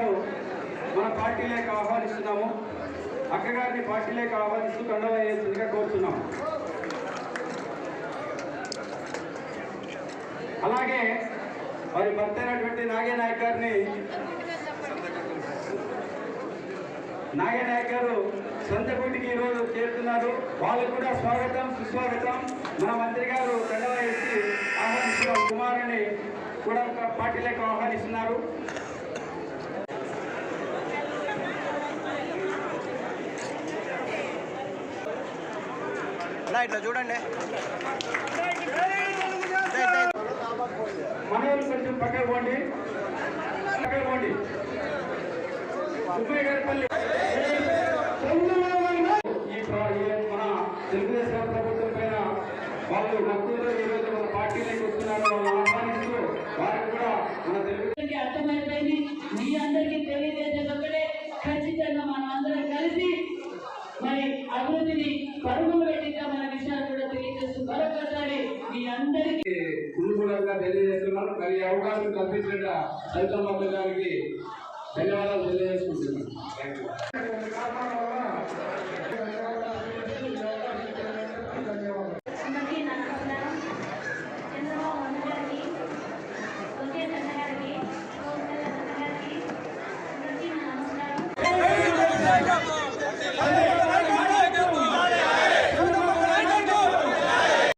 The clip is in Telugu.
గారు మన పార్టీలోకి ఆహ్వానిస్తున్నాము. అక్కగారిని పార్టీలోకి ఆహ్వానిస్తూ కండవేసిందిగా కోరుతున్నాం. అలాగే మరి భర్త అయినటువంటి నాగేనాయక్ గారిని నాగేనాయక్ గారు సంతకుంటికి ఈరోజు చేరుతున్నారు. వాళ్ళకు కూడా స్వాగతం సుస్వాగతం. మన మంత్రి గారు కండవేసి ఆహ్వానిస్తున్న కుమారుని కూడా పార్టీలకు ఆహ్వానిస్తున్నారు. అలా ఇట్లా చూడండి. మనోళ్ళు కొంచెం పక్కకు పోండి. పక్కకు పోండి. సుబ్బయ్య గారి పల్లి. ఈ ప్ర- ఈ మన తెలుగుదేశం ప్రభుత్వం పైన వాళ్ళు నక్కువలో ఈరోజు మన పార్టీలోకి వస్తున్నారు వాళ్ళు ఆహ్వానిస్తూ వారికి కూడా మన తెలుగు అందరికీ అర్థమైపోయింది. మీ అందరికీ తెలియజేసేది ఒకటే ఖచ్చితంగా మనం అందరం కలిసి మరి అభివృద్ధిని పరుగులు కుటుంబంగా తెలియజేస్తున్నాను మరి ఈ అవకాశం కల్పించిన సైతమ్మ గారికి ధన్యవాదాలు తెలియజేసుకుంటున్నాను.